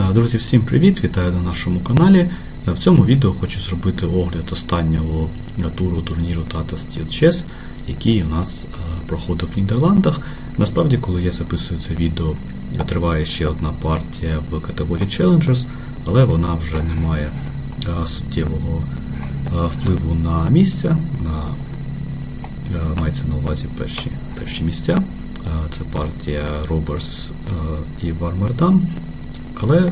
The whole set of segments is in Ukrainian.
Е, Друзі, всім привіт! Вітаю на нашому каналі. Е, В цьому відео хочу зробити огляд останнього туру турніру Tata Steel Chess, який у нас е, проходив в Нідерландах. Насправді, коли я записую це відео, е, триває ще одна партія в категорії Challengers, але вона вже не має е, суттєвого е, впливу на місця, на Е, мається на увазі перші, перші місця. Е, Це партія Роберс і Вармердан. Але е,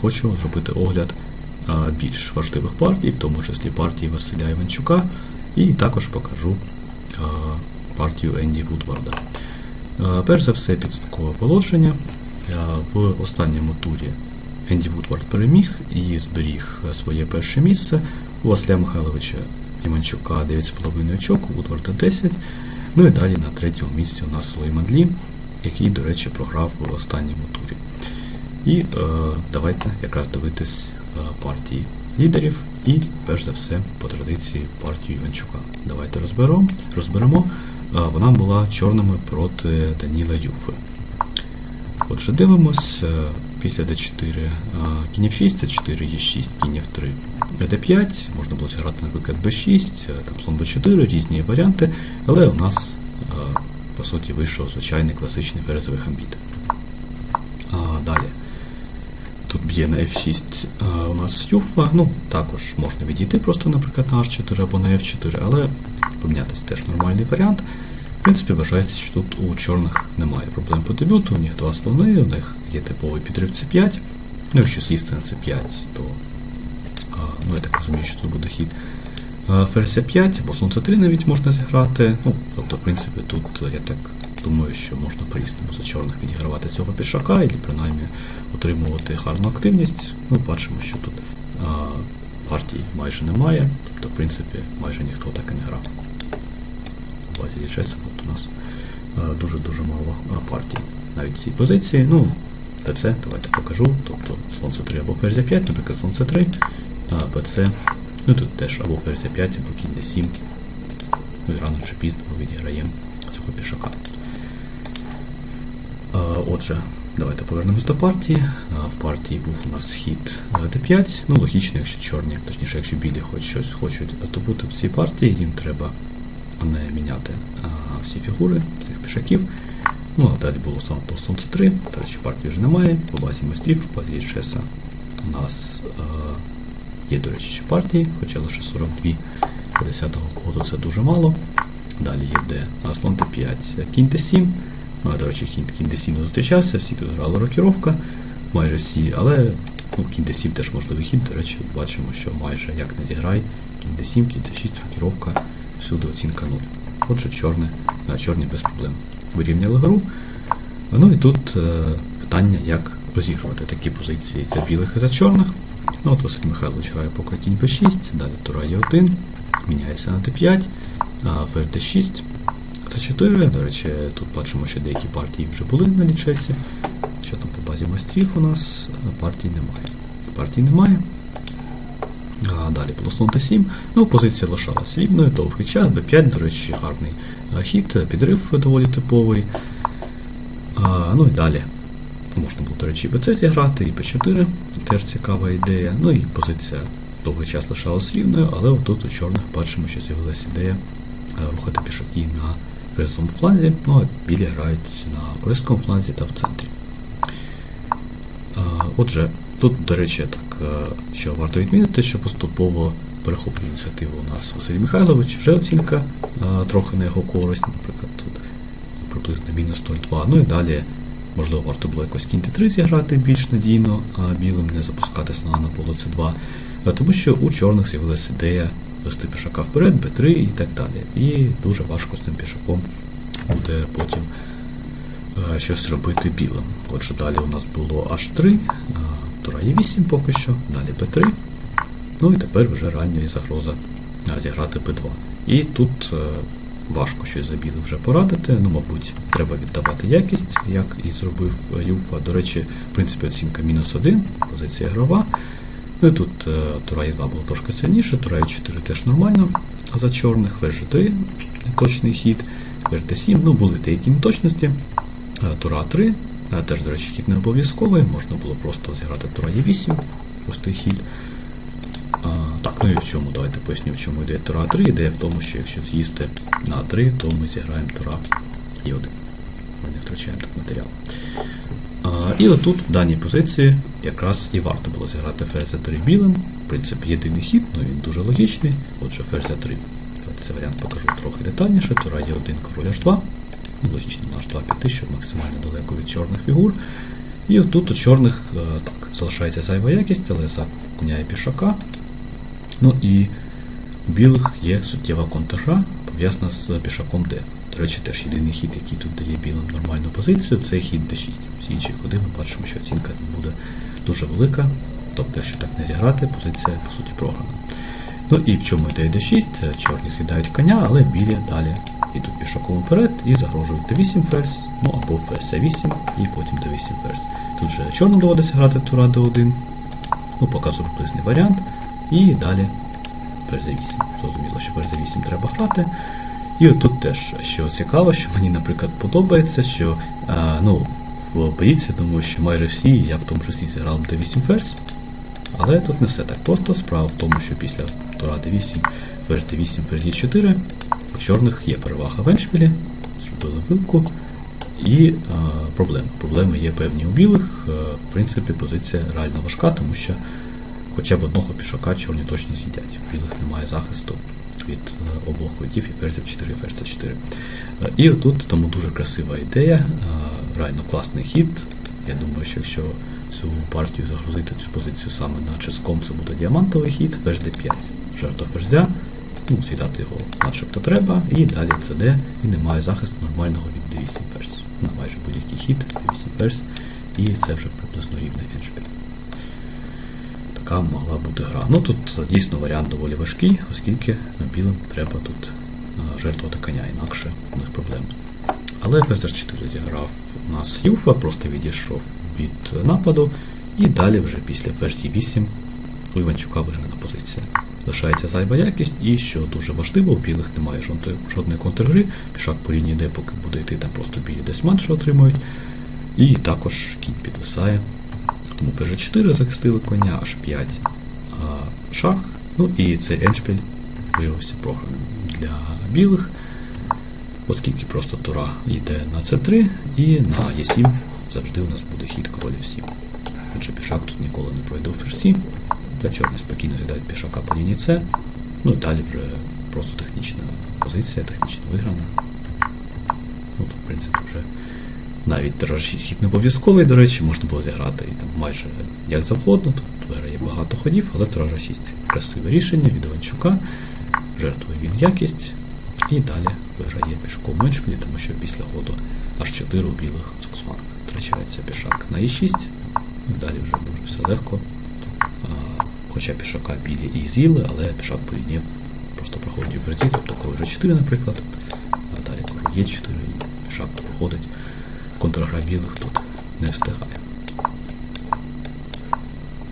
хочу зробити огляд е, більш важливих партій, в тому числі партії Василя Іванчука, і також покажу е, партію Енді Вудварда. Перш за все, підсумкове положення. В останньому турі Енді Вудвард переміг і зберіг своє перше місце. У Василя Михайловича Іванчука 9,5 очок, у Вудварда 10. Ну і далі на третьому місці у нас Лой Манлі, який, до речі, програв в останньому турі. І е, давайте якраз дивитись е, партії лідерів і, перш за все, по традиції партію Іванчука. Давайте розберемо. розберемо. Вона була чорними проти Даніла Юфи. Отже, дивимось. е, Після d4 е, кінь f6, c4, e6, кінь f3, d5, можна було зіграти, наприклад, b6, е, там слон b4, різні варіанти, але у нас, по суті, вийшов звичайний класичний ферзовий гамбіт. А, Далі. Б'є на F6 у нас Юфа. Ну, також можна відійти просто, наприклад, на H4 або на F4, але помінятися теж нормальний варіант. В принципі, вважається, що тут у чорних немає проблем по дебюту, у них два слони, у них є типовий підрив C5. Ну, якщо сісти на C5, то ну, я так розумію, що тут буде хід а, ферзь C5 або слон C3 навіть можна зіграти. Ну, тобто, в принципі, тут я так думаю, що можна по-різному за чорних відігравати цього пішака, і принаймні отримувати гарну активність. Ну, бачимо, що тут а, партій майже немає, тобто, в принципі, майже ніхто так і не грав. В базі Чеса у нас дуже-дуже мало партій. Навіть в цій позиції, ну, ТЦ, давайте покажу. Тобто слон С3 або ферзь 5, наприклад, слон С3, а ПЦ, ну тут теж або ферзь 5, або кінь d7. Ну і рано чи пізно ми відіграємо цього пішака. Отже, давайте повернемось до партії. В партії був у нас хід е, d5. Ну, логічно, якщо чорні, точніше, якщо білі хоч щось хочуть здобути в цій партії, їм треба не міняти всі фігури цих пішаків. Ну, а далі було саме до слон c3. До речі, партії вже немає. По базі майстрів, по базі чеса у нас е, є, до речі, ще партії, хоча лише 42 50-го ходу це дуже мало. Далі йде слон Т5, кінь Т7. Ну, до речі, кінь, кінь Т7 не зустрічався, всі тут грали рокіровка, майже всі, але ну, кінь Т7 теж можливий хід. До речі, бачимо, що майже як не зіграй, кінь Т7, кінь Т6, рокіровка, всюди оцінка 0. Отже, чорне, а, чорні без проблем вирівняли гру. Ну і тут е, питання, як розігрувати такі позиції за білих і за чорних. Ну от Василь Михайлович грає поки кінь b6, далі тура Е1, міняється на d5, а ферзь d6, c4. До речі, тут бачимо, що деякі партії вже були на лічесі. Що там по базі майстрів у нас партій немає. Партій немає. А далі було слон Т7. Ну, позиція лишалась рівною, довгий час, b5, до речі, гарний хід, підрив доволі типовий. А, ну і далі. Можна було, до речі, і BC зіграти, і P4, теж цікава ідея. Ну і позиція довгий час лишалась рівною, але отут у чорних бачимо, що з'явилася ідея е, рухати пішаки на кресовому фланзі, ну а білі грають на корейському фланзі та в центрі. Отже, тут, до речі, так, е, що варто відмітити, що поступово перехоплює ініціативу у нас Василь Михайлович, вже оцінка а, трохи на його користь, наприклад, тут приблизно мінус 0,2. Ну і далі, можливо, варто було якось кінь Т3 зіграти більш надійно, а білим не запускати слона на поле С2, тому що у чорних з'явилася ідея вести пішака вперед, Б3 і так далі. І дуже важко з цим пішаком буде потім е, щось робити білим. Отже, далі у нас було H3, а, тура Е8 поки що, далі Б3. Ну і тепер вже реально є загроза зіграти Б2. І тут е, важко щось за білих вже порадити. Ну, мабуть, треба віддавати якість, як і зробив е, Юфа. До речі, в принципі, оцінка мінус 1, позиція грова. Ну і тут е, тура Е2 було трошки сильніше, тура Е4 теж нормально за чорних, ферзь 3 точний хід, ферзь Т7, ну були деякі неточності. Е, Тура 3, Е, Теж, до речі, хід не обов'язковий, можна було просто зіграти тура Е8, простий хід. А, так, ну і в чому, давайте поясню, в чому йде тура 3. Ідея в тому, що якщо з'їсти на 3, то ми зіграємо тура Е1. Ми не втрачаємо так матеріал. І отут, в даній позиції, якраз і варто було зіграти ферзь 3 білим. В принципі, єдиний хід, ну він дуже логічний. Отже, ферзь 3. Давайте цей варіант покажу трохи детальніше. Тура Е1, король H2. Ну, логічно на H2 піти, щоб максимально далеко від чорних фігур. І отут у чорних е, так, залишається зайва якість, але за коня і пішака. Ну і у білих є суттєва контргра, пов'язана з пішаком D. До речі, теж єдиний хід, який тут дає білим нормальну позицію, це хід D6. Всі інші ходи ми бачимо, що оцінка буде дуже велика. Тобто, якщо так не зіграти, позиція по суті програна. Ну і в чому йде D6, чорні з'їдають коня, але білі далі йдуть пішаком вперед і загрожують D8 ферзь, ну або ферзь А8 і потім D8 ферзь. Тут же чорним доводиться грати тура D1, ну показую приблизний варіант, і далі ферзь А8. Зрозуміло, що ферзь А8 треба грати. І тут теж, що цікаво, що мені, наприклад, подобається, що а, ну, в боїці, думаю, що майже всі, я в тому числі зіграв D8 ферзь. Але тут не все так просто. Справа в тому, що після тура D8, ферзь D8, ферзь Е4 у чорних є перевага в еншпілі, зробили вилку. І е, проблеми. Проблеми є певні у білих. Е, в принципі, позиція реально важка, тому що хоча б одного пішака чорні точно з'їдять. У білих немає захисту від е, обох ходів і ферзів 4, і ферзь 4. Е, і отут тому дуже красива ідея, е, реально класний хід. Я думаю, що якщо цю партію загрузити цю позицію саме на ческом, це буде діамантовий хід, ферзь d5. Жертва ферзя, ну, з'їдати його начебто треба, і далі CD, і немає захисту нормального від d8 ферзь. На майже будь-який хід, d8 ферзь, і це вже приблизно рівний еншпіль. Така могла бути гра. Ну тут дійсно варіант доволі важкий, оскільки білим треба тут жертвувати коня, інакше у них проблеми. Але ферзь 4 зіграв у нас Юфа, просто відійшов від нападу, і далі вже після ферзі 8 у Іванчука виграна позиція. Лишається зайва якість, і що дуже важливо, у білих немає жодної, контргри, пішак по лінії Д, поки буде йти, там просто білі десь менше отримують. І також кінь підвисає. Тому ферзь 4 захистили коня, аж 5 а, шах. Ну і цей еншпіль виявився програним для білих, оскільки просто тура йде на c3 і на e7 завжди у нас буде хід королів 7. Адже пішак тут ніколи не пройде у ферзі. Для чорні спокійно з'їдають пішака по лінії С. Ну і далі вже просто технічна позиція, технічно виграна. Ну, тут, в принципі, вже навіть тираж хід не обов'язковий, до речі, можна було зіграти і там майже як завгодно. Тут виграє багато ходів, але тиража 6. Красиве рішення від Іванчука. Жертвує він якість. І далі виграє пішком меншпілі, тому що після ходу аж 4 у білих цуксфанк. Втрачається пішак на Е6. І далі вже дуже все легко. Хоча пішака білі і з'їли, але пішак по лінії просто проходить у ферзі, тобто король G4, наприклад, а далі король Е4 і пішак проходить. Контргра білих тут не встигає.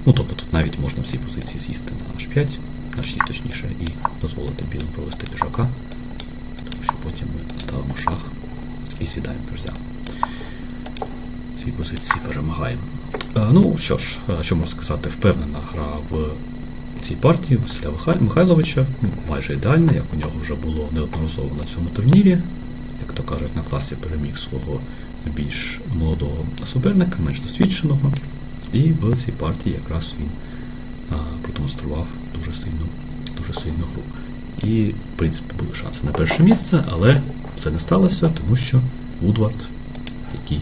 Ну, тобто тут навіть можна в цій позиції з'їсти на H5, на 6 точніше, і дозволити білим провести пішака, тому що потім ми ставимо шах і сідаємо ферзя. В позиції перемагаємо. Е, Ну що ж, е, що можна сказати, впевнена гра в цій партії Василя Михайловича, ну, майже ідеальна, як у нього вже було неодноразово на цьому турнірі. Як то кажуть, на класі переміг свого більш молодого суперника, менш досвідченого. І в цій партії якраз він продемонстрував дуже сильну, дуже сильну гру. І, в принципі, були шанси на перше місце, але це не сталося, тому що Вудвард, який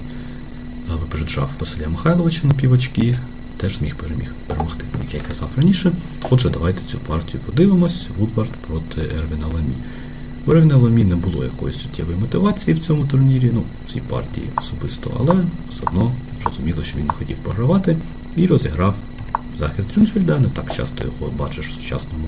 випереджав Василя Михайловича на півочки, теж зміг переміг перемогти, як я казав раніше. Отже, давайте цю партію подивимось. Вудвард проти Ервіна Ламі. У Ервіна не було якоїсь суттєвої мотивації в цьому турнірі, ну, в цій партії особисто, але все одно зрозуміло, що він не хотів програвати і розіграв захист Дрюнфельда. Не так часто його бачиш в сучасному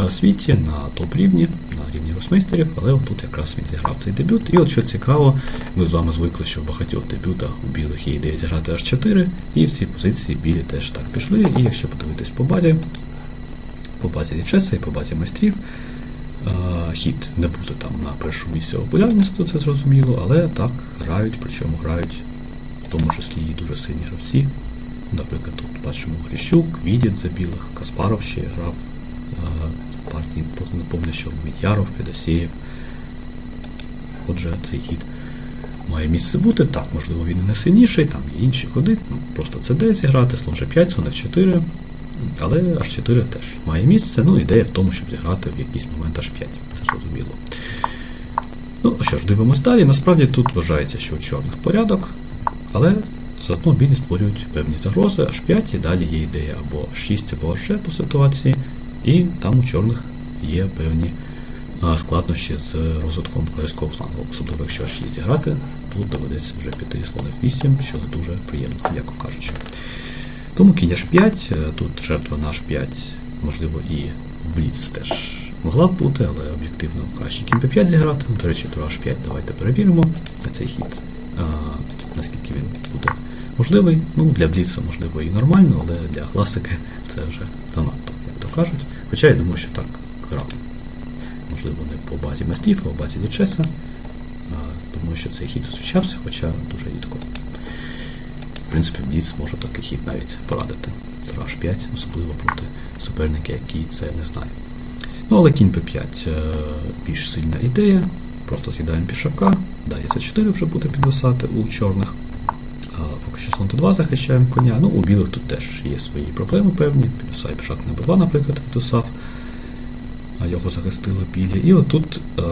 е, світі на топ-рівні, на рівні росмейстерів, але отут якраз він зіграв цей дебют. І от що цікаво, ми з вами звикли, що в багатьох дебютах у білих є ідея зіграти аж 4, і в цій позиції білі теж так пішли. І якщо подивитись по базі, по базі лічеса і по базі майстрів, хід не буде там на першому місці популярності, це зрозуміло, але так грають, причому грають в тому числі і дуже сильні гравці. Наприклад, тут бачимо Грищук, Відід за білих, Каспаров ще грав партії, напомню, що Мітяров, Федосєєв. Отже, цей хід має місце бути. Так, можливо, він і не сильніший, там є інші ходи, ну, просто це Д зіграти, слон G5, слон F4, але H4 теж має місце. Ну, ідея в тому, щоб зіграти в якийсь момент H5, це зрозуміло. Ну, що ж, дивимось далі. Насправді тут вважається, що у чорних порядок, але заодно білі створюють певні загрози, H5, і далі є ідея або H6, або H по ситуації, і там у чорних є певні складнощі з розвитком корейського флангу. Особливо, якщо H6 зіграти, тут доведеться вже піти слон F8, що не дуже приємно, м'яко кажучи. Тому кінь H5, е, тут жертва на H5, можливо, і в Бліц теж могла б бути, але об'єктивно краще кінь P5 зіграти. До речі, тура H5 давайте перевіримо на цей хід, а, наскільки він буде можливий. Ну, для Бліца, можливо, і нормально, але для класики це вже занадто, як то кажуть. Хоча я думаю, що так грав. Можливо, не по базі мастів, а по базі Дічеса. Думаю, що цей хід зустрічався, хоча дуже рідко. Принципі, Бліц може такий хід навіть порадити. Тура H5, особливо проти суперника, який це не знає. Ну, але кінь P5 е, більш сильна ідея. Просто з'їдаємо пішака. Далі С4 вже буде підвисати у чорних. Поки що слон Т2 захищаємо коня. Ну, у білих тут теж є свої проблеми певні. Підвисає пішак на Б2, наприклад, підвисав. А його захистили білі. І отут е,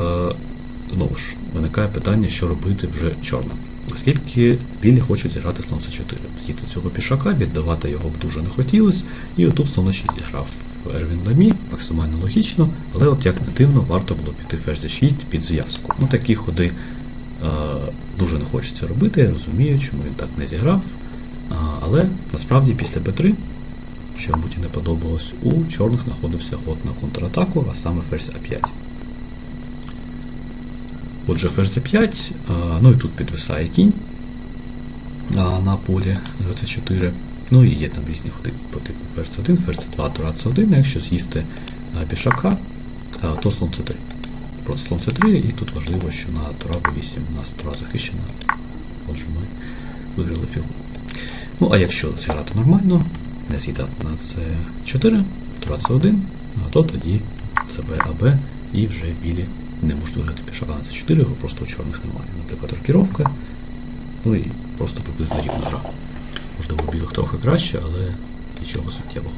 знову ж виникає питання, що робити вже чорним. Оскільки білі хочуть зіграти слон С4. З'їти цього пішака, віддавати його б дуже не хотілося. І отут слон 6 зіграв Ервін Ламі, максимально логічно, але от як не дивно, варто було піти ферзь 6 під зв'язку. Ну такі ходи е, дуже не хочеться робити, я розумію, чому він так не зіграв. А, але насправді після Б3, що мабуть і не подобалось, у чорних знаходився ход на контратаку, а саме ферзь А5. Отже, ферзь 5, ну і тут підвисає кінь на полі G4. Ну і є там різні ходи по типу ферзь 1, ферзь 2, тура С1, а якщо з'їсти пішака, то слон С3. Просто слон С3, і тут важливо, що на тура Б8 у нас тура захищена. Отже, ми виграли фігуру. Ну, а якщо зіграти нормально, не з'їдати на С4, тура С1, то тоді ЦБ АБ і вже білі не можуть виграти пішака на С4, його просто у чорних немає. Наприклад, рокіровка, ну і просто приблизно рівна гра. Можливо, у білих трохи краще, але нічого суттєвого.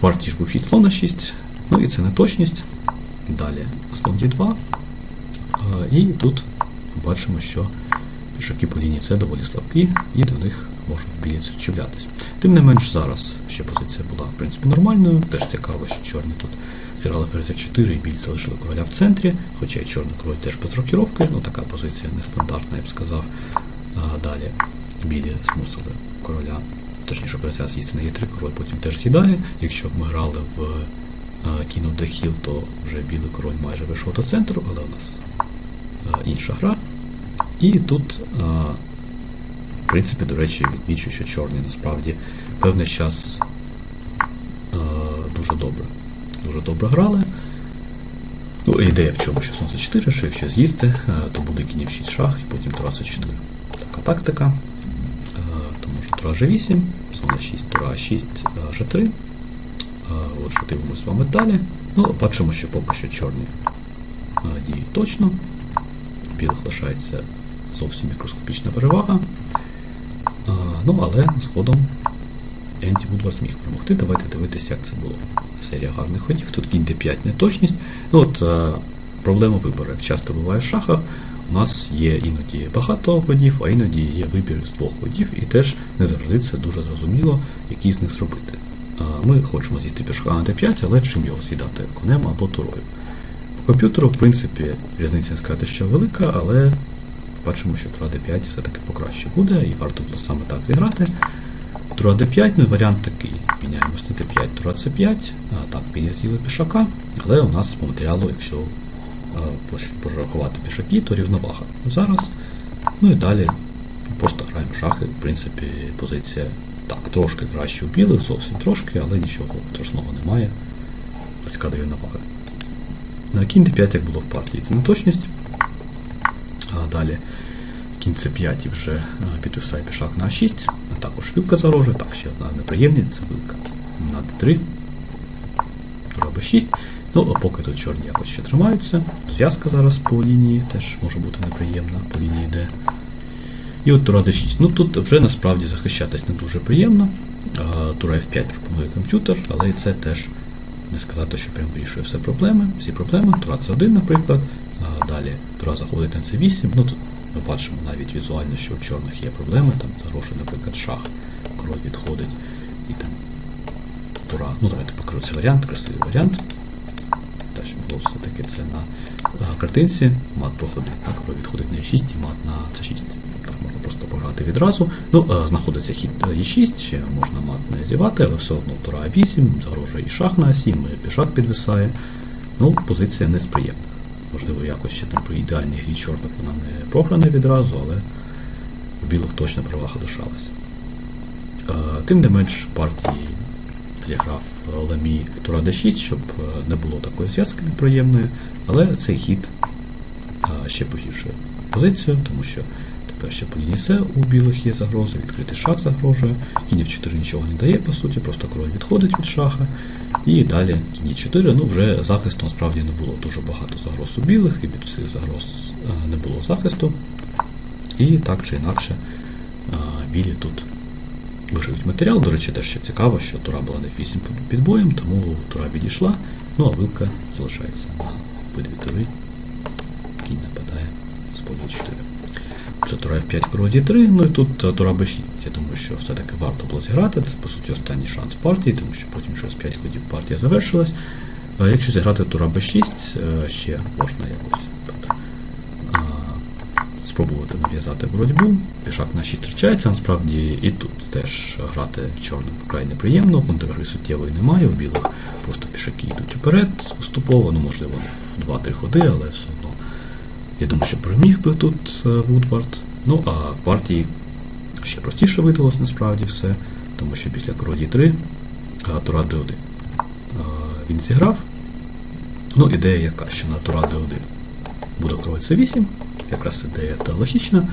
В ж був хід слона 6, ну і це неточність. Далі слон D2. І тут бачимо, що пішаки по лінії С доволі слабкі, і до них можуть білі чіплятись. Тим не менш, зараз ще позиція була в принципі нормальною. Теж цікаво, що чорні тут зіграли ферзь 4 і білі залишили короля в центрі, хоча і чорний король теж без рокіровки, ну така позиція нестандартна, я б сказав. А далі білі змусили короля, точніше ферзя з'їсти на Е3, король потім теж з'їдає. Якщо б ми грали в of the Hill, то вже білий король майже вийшов до центру, але у нас а, інша гра. І тут, а, в принципі, до речі, відмічу, що чорні насправді певний час дуже добре. Дуже добре грали. Ну, ідея в чому, що сонце 4, що якщо з'їсти, то буде кінь в 6 шах і потім тура 4. Така тактика. Тому що тура G8, слон 6, тура 6, G3. Отже, дивимося з вами далі. Ну, бачимо, що поки що чорні діють точно. Білих лишається зовсім мікроскопічна перевага. Ну, але згодом Енді Вудвард зміг перемогти. Давайте дивитися, як це було. Серія гарних ходів. Тут кінь d5 неточність. Ну, от, Проблема вибору. Часто буває в шахах, у нас є іноді багато ходів, а іноді є вибір з двох ходів, і теж не завжди це дуже зрозуміло, який з них зробити. Ми хочемо з'їсти пішка на d5, але чим його з'їдати конем або турою. По комп'ютеру, в принципі, різниця не сказати, що велика, але бачимо, що тура d5 все-таки покраще буде, і варто було саме так зіграти. Тура d5, ну варіант такий. Міняємось на d5, тура c5, а так під'їзділи пішака, але у нас по матеріалу, якщо порахувати пішаки, то рівновага. Зараз. Ну і далі просто граємо в шахи, в принципі, позиція так, трошки краще у білих, зовсім трошки, але нічого страшного немає. Близька до рівноваги. На кінь d5, як було в партії, це неточність. А далі кінь С5 вже е, підвисає пішак на А6, а також вілка загрожує. Так, ще одна неприємність, це вилка на Д3. Тура Б6. Ну, а поки тут чорні якось ще тримаються. Зв'язка зараз по лінії теж може бути неприємна, по лінії Д. І от Тура D6. Ну тут вже насправді захищатись не дуже приємно. Тура F5 пропонує комп'ютер, але це теж не сказати, що прям вирішує все проблеми, всі проблеми. Тура C1, наприклад. Далі Тура заходить на C8. Ну тут ми бачимо навіть візуально, що у чорних є проблеми. Там загрошує, наприклад, шах, король відходить і там Тура. Ну давайте покажу варіант, красивий варіант. Та щоб було все-таки це на картинці. Мат проходить, так, король відходить на E6 і мат на C6. Так, можна просто пограти відразу. Ну, е, знаходиться хід е, E6, ще можна мат не зівати, але все одно тура А8, загрожує і шах на А7, і пішак підвисає. Ну, позиція не сприємна. Можливо, якось ще там при ідеальній грі чорних вона не програна відразу, але у білих точно перевага лишалася. Е, Тим не менш в партії зіграв Ламі Тура D6, щоб е, не було такої зв'язки неприємної, але цей хід а, ще погіршує позицію, тому що тепер ще по лінії С у білих є загрози, відкритий шах загрожує, кінь в 4 нічого не дає, по суті, просто король відходить від шаха. І далі кінь 4, ну вже захисту насправді не було дуже багато загроз у білих, і від всіх загроз не було захисту. І так чи інакше білі тут виживуть матеріал. До речі, теж ще цікаво, що тура була не 8 під боєм, тому тура відійшла, ну а вилка залишається на обидві тури. Кінь нападає з поля 4. Отже, тура F5 король D3, ну і тут е, тура B6. Я думаю, що все-таки варто було зіграти. Це по суті останній шанс партії, тому що потім через 5 ходів партія завершилась. Якщо зіграти тура B6, е, ще можна якось тобто, спробувати нав'язати боротьбу. Пішак на 6 втрачається, насправді і тут теж грати чорним вкрай неприємно, контргри суттєвої немає, у білих просто пішаки йдуть вперед поступово, ну можливо в 2-3 ходи, але все одно. Я думаю, що переміг би тут е, Вудвард. Ну а партії ще простіше видалось насправді все, тому що після короді 3 Тура Д1 е, він зіграв. Ну, ідея яка, що на Тура Д1 буде король С8, якраз ідея та логічна,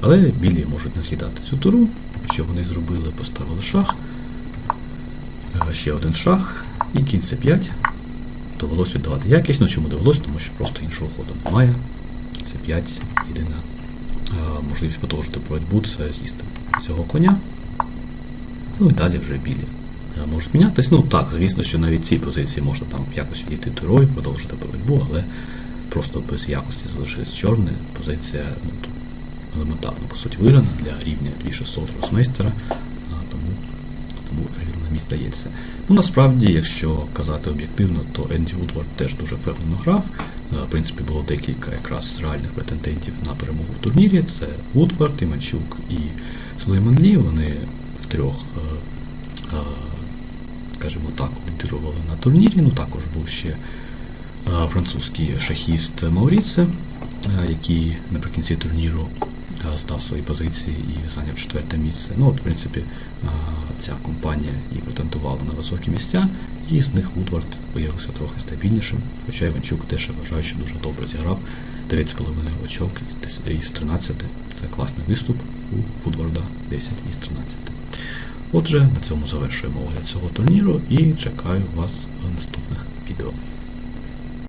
але білі можуть не з'їдати цю туру. Що вони зробили? Поставили шах, е, ще один шах і кінь С5. Довелося віддавати якість, ну чому довелося, тому що просто іншого ходу немає. Це 5 єдина е, можливість продовжити боротьбу це з'їсти цього коня. Ну і далі вже білі е, можуть мінятися. Ну так, звісно, що навіть ці позиції можна там якось відійти турою, продовжити боротьбу, але просто без якості залишилась чорна позиція ну, елементарно, по суті, виграна для рівня 2600 росмейстера, тому, тому мені здається. Ну насправді, якщо казати об'єктивно, то Енді Вудвард теж дуже впевнено грав. В принципі, було декілька якраз реальних претендентів на перемогу в турнірі. Це Вудвард, Іманчук і Сулейман Лі. Вони втрьох, е, е, скажімо так, лідирували на турнірі. Ну також був ще е, французький шахіст Мауріце, який наприкінці турніру здав свої позиції і зайняв четверте місце. Ну, от, в принципі, ця компанія і претендувала на високі місця, і з них Вудвард виявився трохи стабільнішим. Хоча Іванчук теж вважає, що дуже добре зіграв. 9,5 очок із 13. Це класний виступ у Вудварда 10 із 13. Отже, на цьому завершуємо огляд цього турніру і чекаю вас в наступних відео.